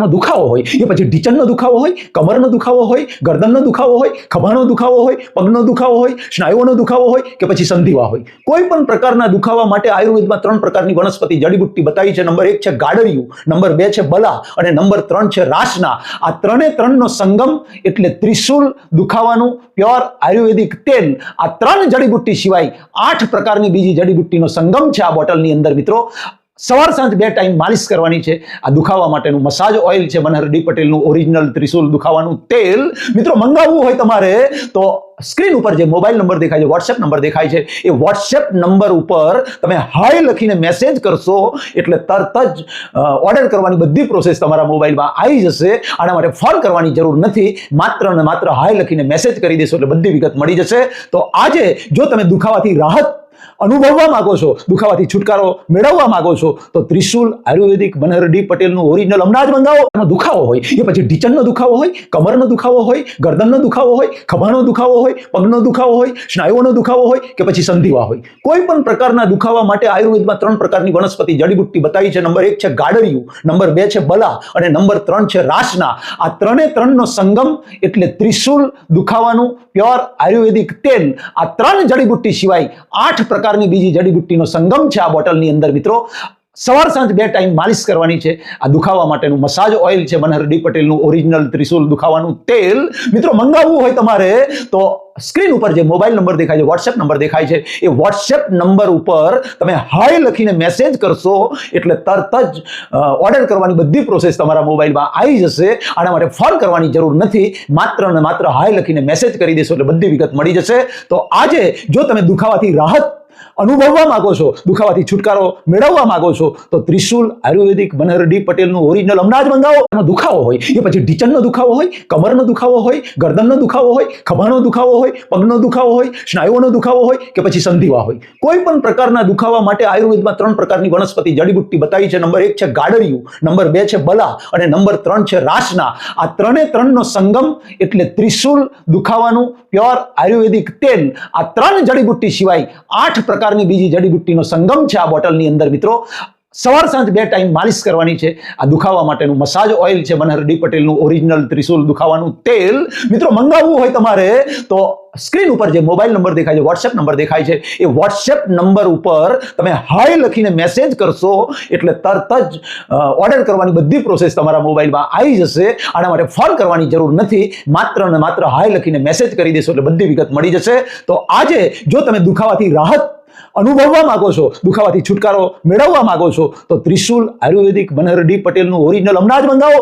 એમાં દુખાવો હોય, એ પછી ઢીચણનો દુખાવો હોય, કમરનો દુખાવો હોય, ગરદનનો દુખાવો હોય, ખભાનો દુખાવો હોય, પગનો દુખાવો હોય, સ્નાયુઓનો દુખાવો હોય કે પછી સંધિવા હોય. કોઈ પણ પ્રકારના દુખાવા માટે આયુર્વેદમાં ત્રણ પ્રકારની વનસ્પતિ જડીબુટ્ટી બતાવી છે. નંબર એક છે ગાડરિયું, નંબર બે છે બલા અને નંબર ત્રણ છે રાસના. આ ત્રણે ત્રણનો સંગમ એટલે ત્રિશુલ દુખાવાનું પ્યોર આયુર્વેદિક તેલ. આ ત્રણ જડીબુટ્ટી સિવાય આઠ પ્રકારની બીજી જડીબુટ્ટીનો સંગમ છે આ બોટલની અંદર મિત્રો. સવાર સાંજ બે ટાઈમ માલિશ કરવાની છે. આ દુખાવા માટેનું મસાજ ઓઇલ છે મનહર ડી પટેલનું ઓરિજિનલ ત્રિશુલ દુખાવાનું તેલ. મિત્રો, મંગાવવું હોય તમારે તો સ્ક્રીન ઉપર જે મોબાઈલ નંબર દેખાય છે વોટ્સએપ નંબર દેખાય છે, એ વોટ્સએપ નંબર ઉપર તમે હાય લખીને મેસેજ કરશો એટલે તરત જ ઓર્ડર કરવાની બધી પ્રોસેસ તમારા મોબાઈલમાં આવી જશે. આના માટે ફોન કરવાની જરૂર નથી. માત્ર ને માત્ર હાય લખીને મેસેજ કરી દેશો એટલે બધી વિગત મળી જશે. તો આજે જો તમે દુખાવાથી રાહત અનુભવવા માગો છો, દુખાવાથી છુટકારો મેળવવા માગો છો, તો ત્રિશુલ આયુર્વેદિક મનહર ડી પટેલનું ઓરિજિનલ હમણાં જ મંગાવો. એનો દુખાવો હોય, એ પછી ઢીચણનો દુખાવો હોય, કમરનો દુખાવો હોય, ગરદનનો દુખાવો હોય, ખભાનો દુખાવો હોય, પગનો દુખાવો હોય, સ્નાયુઓનો દુખાવો હોય કે પછી સંધિવા હોય. કોઈ પણ પ્રકારના દુખાવા માટે આયુર્વેદમાં ત્રણ પ્રકારની વનસ્પતિ જડીબુટ્ટી બતાવી છે. નંબર એક છે ગાડરિયું, નંબર બે છે બલા અને નંબર ત્રણ છે રાસના. આ ત્રણે ત્રણનો સંગમ એટલે ત્રિશુલ દુખાવાનું પ્યોર આયુર્વેદિક તેલ. આ ત્રણ જડીબુટ્ટી સિવાય આઠ પ્રકારની બીજી જડીબુટ્ટીનો સંગમ છે આ બોટલની અંદર મિત્રો. સવાર સાંજ બે ટાઈમ માલિશ કરવાની છે. આ દુખાવા માટેનું મસાજ ઓઇલ છે મનહર ડી પટેલનું ઓરિજિનલ ત્રિશુલ દુખાવાનું તેલ. મિત્રો, મંગાવવું હોય તમારે તો સ્ક્રીન ઉપર જે મોબાઈલ નંબર દેખાય છે વોટ્સએપ નંબર દેખાય છે, એ વોટ્સએપ નંબર ઉપર તમે હાય લખીને મેસેજ કરશો એટલે તરત જ ઓર્ડર કરવાની બધી પ્રોસેસ તમારા મોબાઈલમાં આવી જશે. આના માટે ફોન કરવાની જરૂર નથી. માત્ર ને માત્ર હાય લખીને મેસેજ કરી દેશો એટલે બધી વિગત મળી જશે. તો આજે જો તમે દુખાવાથી રાહત અનુભવવા માંગો છો, દુખાવાથી છુટકારો મેળવવા માંગો છો, તો ત્રિશુલ આયુર્વેદિક મનહર પટેલનું ઓરિજિનલ હમણાં જ મંગાવો. એનો દુખાવો હોય, એ પછી ઢીચણનો દુખાવો હોય, કમરનો દુખાવો હોય, ગરદનનો દુખાવો હોય, ખભાનો દુખાવો હોય, પગનો દુખાવો હોય, સ્નાયુઓનો દુખાવો હોય કે પછી સંધિવા હોય. કોઈ પણ પ્રકારના દુખાવા માટે આયુર્વેદમાં ત્રણ પ્રકારની વનસ્પતિ જડીબુટ્ટી બતાવી છે. નંબર એક છે ગાડરિયું, નંબર બે છે બલા અને નંબર ત્રણ છે રાસના. આ ત્રણે ત્રણનો સંગમ એટલે ત્રિશુલ દુખાવાનું પ્યોર આયુર્વેદિક તેલ. આ ત્રણ જડીબુટ્ટી સિવાય પ્રકારની બીજી જડીબુટ્ટીનો સંગમ છે આ બોટલની અંદર મિત્રો. સવાર સાંજ બે ટાઈમ માલિશ કરવાની છે. આ દુખાવા માટેનું મસાજ ઓઇલ છે મનહર ડી પટેલનું ઓરિજિનલ ત્રિશુલ દુખાવાનું તેલ. મિત્રો, મંગાવવું હોય તમારે તો સ્ક્રીન ઉપર જે મોબાઈલ નંબર દેખાય છે વોટ્સએપ નંબર દેખાય છે, એ વોટ્સએપ નંબર ઉપર તમે હાય લખીને મેસેજ કરશો એટલે તરત જ ઓર્ડર કરવાની બધી પ્રોસેસ તમારા મોબાઈલમાં આવી જશે. આના માટે ફોન કરવાની જરૂર નથી. માત્ર ને માત્ર હાય લખીને મેસેજ કરી દેશો એટલે બધી વિગત મળી જશે. તો આજે જો તમે દુખાવાથી રાહત અનુભવવા માંગો છો? દુખાવાથી છુટકારો મેળવવા માંગો છો? તો ત્રિશુલ આયુર્વેદિક મનહર ડી પટેલનું ઓરિજિનલ હમણાં જ મંગાવો.